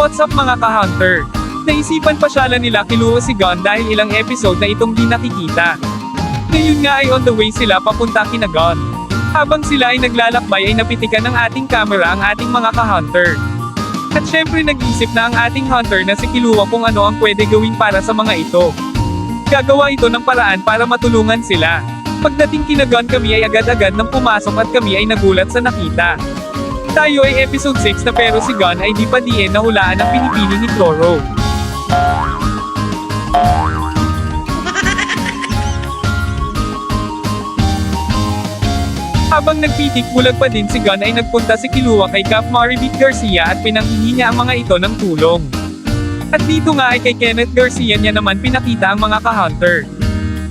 What's up mga ka-hunter? Naisipan pa siya nila kiluwa si Gon dahil ilang episode na itong di nakikita. Ngayon nga ay on the way sila papunta kina Gon. Habang sila ay naglalakbay ay napitikan ng ating camera ang ating mga ka-hunter. At syempre nag-isip na ang ating hunter na si Kilua kung ano ang pwede gawin para sa mga ito. Gagawa ito ng paraan para matulungan sila. Pagdating kinagon kami ay agad-agad nang pumasok at kami ay nagulat sa nakita. Tayo ay episode 6 na pero si Gon ay di pa diin nahulaan ang pinipili ni Cloro. Habang nagpitik bulag pa din si Gon ay nagpunta si Kilua kay Cap Maribit Garcia at pinanghingi niya ang mga ito ng tulong. At dito nga ay kay Kenneth Garcia niya naman pinakita ang mga ka-hunter.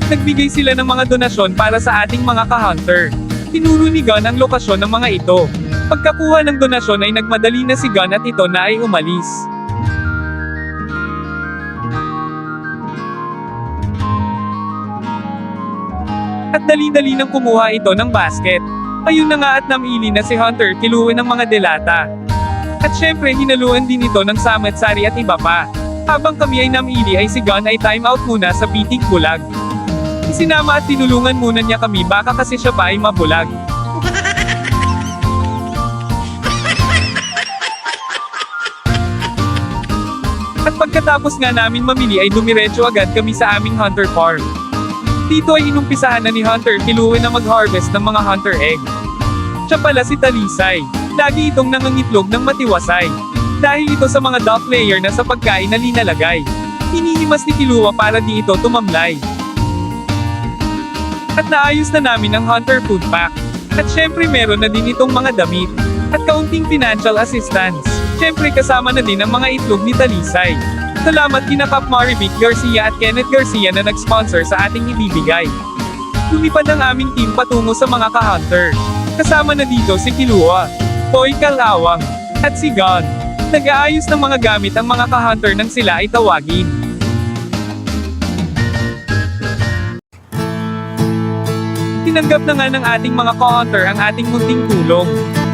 Nagbigay sila ng mga donasyon para sa ating mga ka-hunter. Tinuro ni Gon ang lokasyon ng mga ito. Pagkakuha ng donasyon ay nagmadali na si Gon at ito na ay umalis. At dali-dali nang kumuha ito ng basket. Ayun na nga at namili na si Hunter kiluwi ng mga delata. At syempre hinaluan din ito ng samet sari at iba pa. Habang kami ay namili ay si Gon ay time out muna sa pitik bulag. Isinama at tinulungan muna niya kami baka kasi siya pa ay mabulag. At pagkatapos nga namin mamili ay dumiretso agad kami sa aming hunter farm. Dito ay inumpisahan na ni Hunter kiluwi na mag-harvest ng mga hunter egg. Siya pala si Talisay. Lagi itong nangangitlog ng matiwasay. Dahil ito sa mga duck layer na sa pagkain na linalagay. Hinihimas ni Kilua para di ito tumamlay. At naayos na namin ang Hunter Food Pack. At syempre meron na din itong mga damit. At kaunting financial assistance. Syempre kasama na din ang mga itlog ni Talisay. Salamat kina Cap Marivic Garcia at Kenneth Garcia na nag-sponsor sa ating ibibigay. Lumipad ang aming team patungo sa mga ka-hunter. Kasama na dito si Kilua, Toy Kalawang, at si Gon. Nag-aayos ng mga gamit ang mga ka-hunter nang sila ay tawagin. Tinanggap na nga ng ating mga ka-hunter ang ating munting tulong.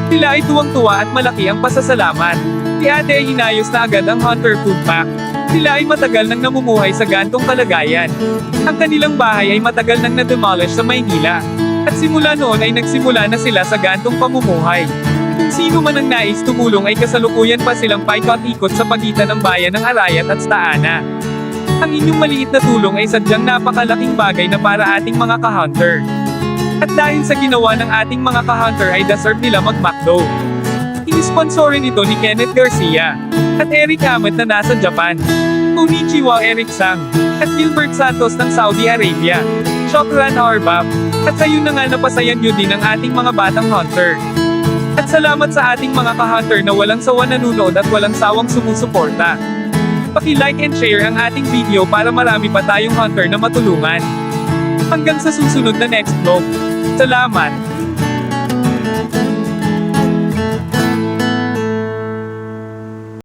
Sila ay tuwang-tuwa at malaki ang pasasalamat. Si ate ay inayos na agad ang hunter food pack. Sila ay matagal nang namumuhay sa gantong kalagayan. Ang kanilang bahay ay matagal nang na-demolish sa Maynila. At simula noon ay nagsimula na sila sa gantong pamumuhay. Kung sino man ang nais tumulong ay kasalukuyan pa silang paikot-ikot sa pagitan ng bayan ng Arayat at Staana. Ang inyong maliit na tulong ay sadyang napakalaking bagay na para ating mga ka-hunter. At dahil sa ginawa ng ating mga ka-hunter ay deserve nila mag-McDo. Inisponsorin ito ni Kenneth Garcia. At Eric Hamet na nasa Japan. Konichiwa Eric Sang. At Gilbert Santos ng Saudi Arabia. Shokran Arbab. At sa na nga napasayan nyo din ang ating mga batang hunter. At salamat sa ating mga ka-hunter na walang sawa nanonood at walang sawang sumusuporta. Paki-like and share ang ating video para marami pa tayong hunter na matulungan. Hanggang sa susunod na next vlog. Salamat!